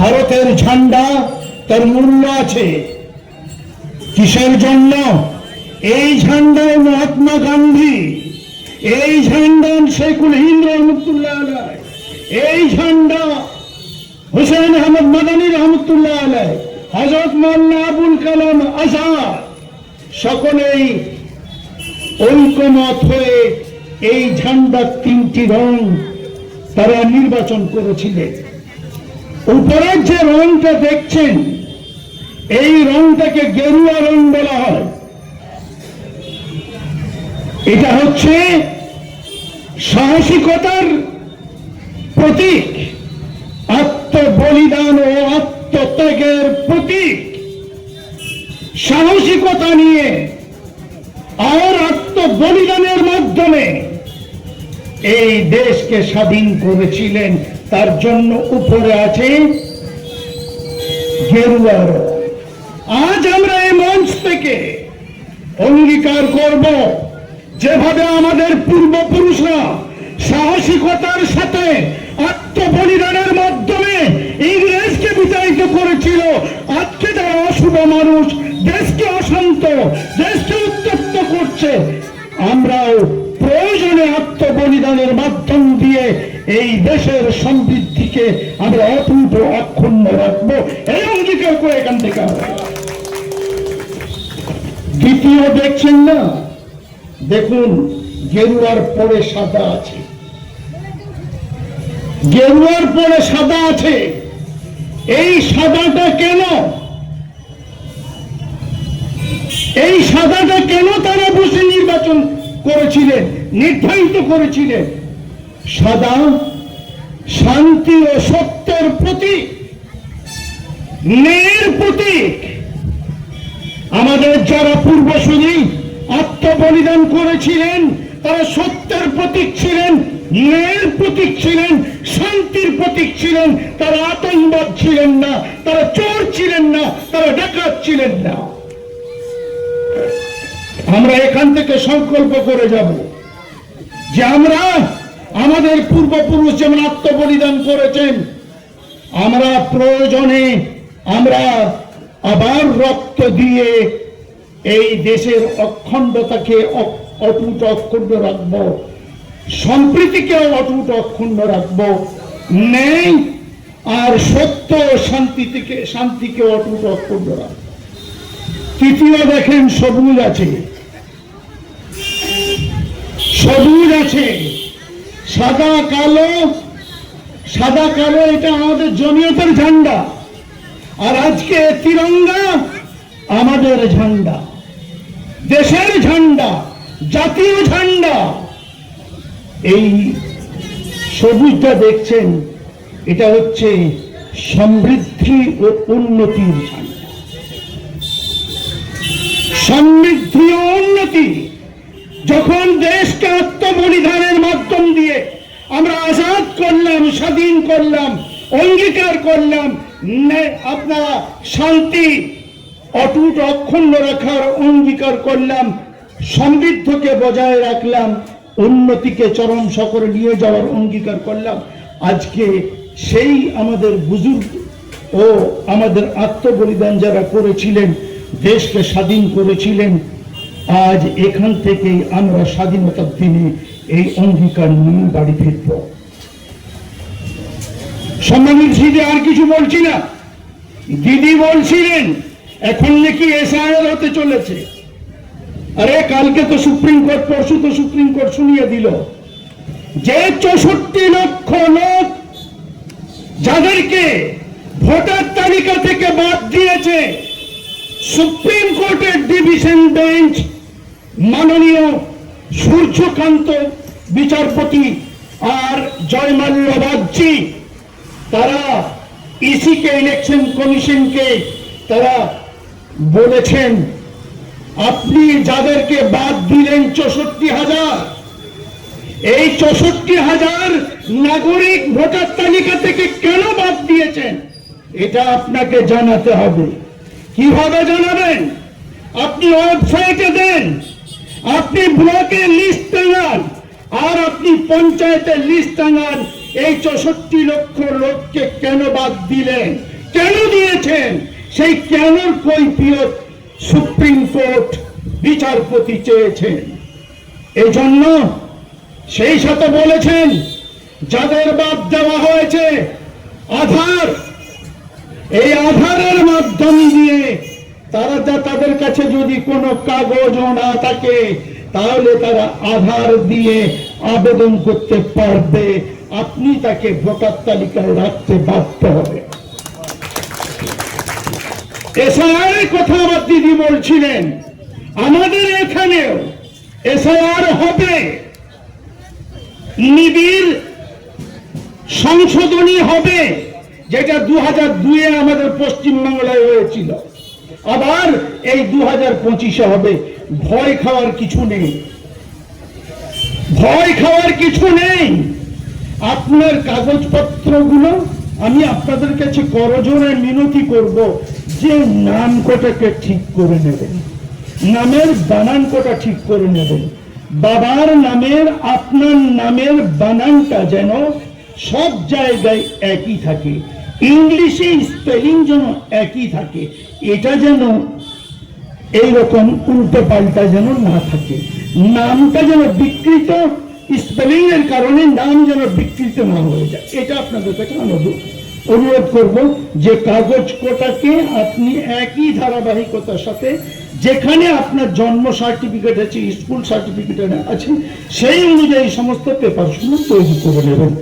ভারতের ঝান্ডা তার মূল্য আছে। কিসের জন্য? এই ঝান্ডায় মহাত্মা গান্ধী, এই ঝান্ডা শেখুল হিন্দ রহমতুল্লাহ আলাই, এই ঝান্ডা হুসেন আহমদ মাদানী রহমতুল্লাহ আলাই হজরত মোল্লা আবুল কালাম আজাদ, সকলেই ঐকমত হয়ে এই ঝান্ডার তিনটি রং তারা নির্বাচন করেছিলেন। উপরের যে রংটা দেখছেন, এই রংটাকে গেরুয়া রং বলা হয়। এটা হচ্ছে সাহসিকতার প্রতীক, আত্মবলিদান ও আত্মত্যাগের প্রতীক। সাহসিকতা নিয়ে আর আত্মবলিদানের মাধ্যমে এই দেশকে স্বাধীন করেছিলেন তার জন্য উপরে আছে গেরুয়া রং। আজ আমরা এই মঞ্চ থেকে অঙ্গীকার করব যেভাবে আমাদের পূর্বপুরুষরা সাহসিকতার সাথে আত্মবলিদানের মাধ্যমে ইংরেজকে বিতাড়িত করেছিল আজকে যারা অশুভ মানুষ, দেশকে অশান্ত, দেশকে উত্তপ্ত করছে আমরাও প্রয়োজনে আত্মবলিদানের মাধ্যম দিয়ে এই দেশের সমৃদ্ধিকে আমরা অটুট অক্ষুণ্ণ রাখব। এই অঙ্গীকার করে এখান থেকে দ্বিতীয় দেখছেন না? দেখুন, গেরুয়ার পরে সাদা আছে। গেরুয়ার পরে সাদা আছে। এই সাদাটা কেন? এই সাদাটা কেন তারা বসে নির্বাচন করেছিলেন, নির্ধারিত করেছিলেন? সাদা শান্তি ও সত্যের প্রতীক, ন্যায়ের প্রতীক। আমাদের যারা পূর্বসূরি আত্মবলিদান করেছিলেন, তারা সত্যের প্রতীক ছিলেন, ন্যায়ের প্রতীক ছিলেন, শান্তির প্রতীক ছিলেন। তারা আতঙ্কবাদ ছিলেন না, তারা চোর ছিলেন না, তারা ডাকাত ছিলেন না। আমরা এখান থেকে সংকল্প করে যাব যে আমরা আমাদের পূর্বপুরুষ যেমন আত্মবলিদান করেছেন, আমরা প্রয়োজনে আমরা আবার রক্ত দিয়ে এই দেশের অখণ্ডতাকে অটুট অক্ষুণ্ণ রাখব সম্প্রীতিকে অটুট অক্ষুণ্ণ রাখব। ন্যায় আর সত্য শান্তি থেকে শান্তিকে অটুট অক্ষুণ্ণ রাখব। তৃতীয় দেখেন সবুজ আছে। সবুজ আছে। সাদা কালো সাদা কালো এটা আমাদের জমিয়তের ঝান্ডা। আর আজকে তিরঙ্গা আমাদের ঝান্ডা। দেশের ঝান্ডা জাতীয় ঝান্ডা। এই সবুজটা দেখছেন, এটা হচ্ছে সমৃদ্ধি ও উন্নতির ঝান্ডা। সমৃদ্ধি ও উন্নতি, যখন দেশকে আত্মবলিদানের মাধ্যম আমরা আজাদ করলাম, স্বাধীন করলাম, অঙ্গীকার করলাম। আপনারা শান্তি, অটুট অক্ষুণ্ণ রাখার অঙ্গীকার করলাম, সমৃদ্ধকে বজায় রাখলাম, উন্নতিকে চরম সকরে নিয়ে যাওয়ার অঙ্গীকার করলাম। আজকে সেই আমাদের বুজুর্গ ও আমাদের আত্মবলিদান যারা করেছিলেন, দেশকে স্বাধীন করেছিলেন, আজ এখান থেকেই আমরা স্বাধীনতার দিনে এই অঙ্গীকার নিয়ে বাড়ি ফিরব। সম্মানিত দিদি আর কিছু বলছি না। দিদি বলছিলেন, এখন নাকি এসআইআর হতে চলেছে। আরে, কালকে তো সুপ্রিম কোর্ট, পরশু তো সুপ্রিম কোর্ট শুনিয়ে দিল যে চৌষট্টি লক্ষ লোক যাদেরকে ভোটার তালিকা থেকে বাদ দিয়েছে, সুপ্রিম কোর্টের ডিভিশন বেঞ্চ মাননীয় সূর্যকান্ত বিচারপতি আর জয়মাল্য বাগচি, তারা ইসিকে ইলেকশন কমিশনকে তারা বলেছেন, আপনি যাদেরকে বাদ দিলেন চৌষট্টি হাজার, এই চৌষট্টি হাজার নাগরিক ভোটার তালিকা থেকে কেন বাদ দিয়েছেন? এটা আপনাকে জানাতে হবে। কীভাবে জানাবেন? আপনি ওয়েবসাইটে দেন। আপনি ব্লকে লিস্ট টাঙান, আর আপনি পঞ্চায়েতের লিস্ট টাঙান, এই চৌষট্টি লক্ষ লোককে কেন বাদ দিলেন? কেন দিয়েছেন? সেই কেনর কৈফিয়ত সুপ্রিম কোর্ট বিচারপতি চেয়েছেন। এই জন্য সেই সাথে বলেছেন, যাদের বাদ দেওয়া হয়েছে, আধার। এই আধারের মাধ্যম দিয়ে তারা তাদের কাছে যদি কোনো কাগজও না থাকে, তাহলে তারা আধার দিয়ে আবেদন করতে পারবে। আপনি তাকে ভোটার তালিকায় রাখতে বাধ্য হবে। এসআইআর কথা আমার দিদি বলছিলেন। আমাদের এখানেও এসআইআর হবে। নিবিড় সংশোধনী হবে, যেটা দু হাজার আমাদের পশ্চিমবাংলায় হয়েছিল। আবার এই দু হাজার পঁচিশে হবে। ভয় খাওয়ার কিছু নেই। ভয় খাওয়ার কিছু নেই। আপনার কাগজপত্রগুলো আমি আপনাদের কাছে করজোরে মিনতি করব যে নাম কটাকে ঠিক করে নেবেন। নামের বানান কটা ঠিক করে নেবেন। বাবার নামের, আপনার নামের বানানটা যেন সব জায়গায় একই থাকে। ইংলিশে স্পেলিং যেন একই থাকে, এটা যেন এইরকম উল্টো পাল্টা যেন না থাকে। নামটা যেন বিকৃত স্পেলিং এর কারণে নাম যেন বিকৃত না হয়ে যায়। এটা আপনাদের কাছে অনুরোধ অনুরোধ করব যে কাগজ কোটাকে আপনি একই ধারাবাহিকতার সাথে যেখানে আপনার জন্ম সার্টিফিকেট আছে স্কুল সার্টিফিকেট আছে, সেই অনুযায়ী সমস্ত পেপার পেপারগুলো তৈরি করে নেবেন।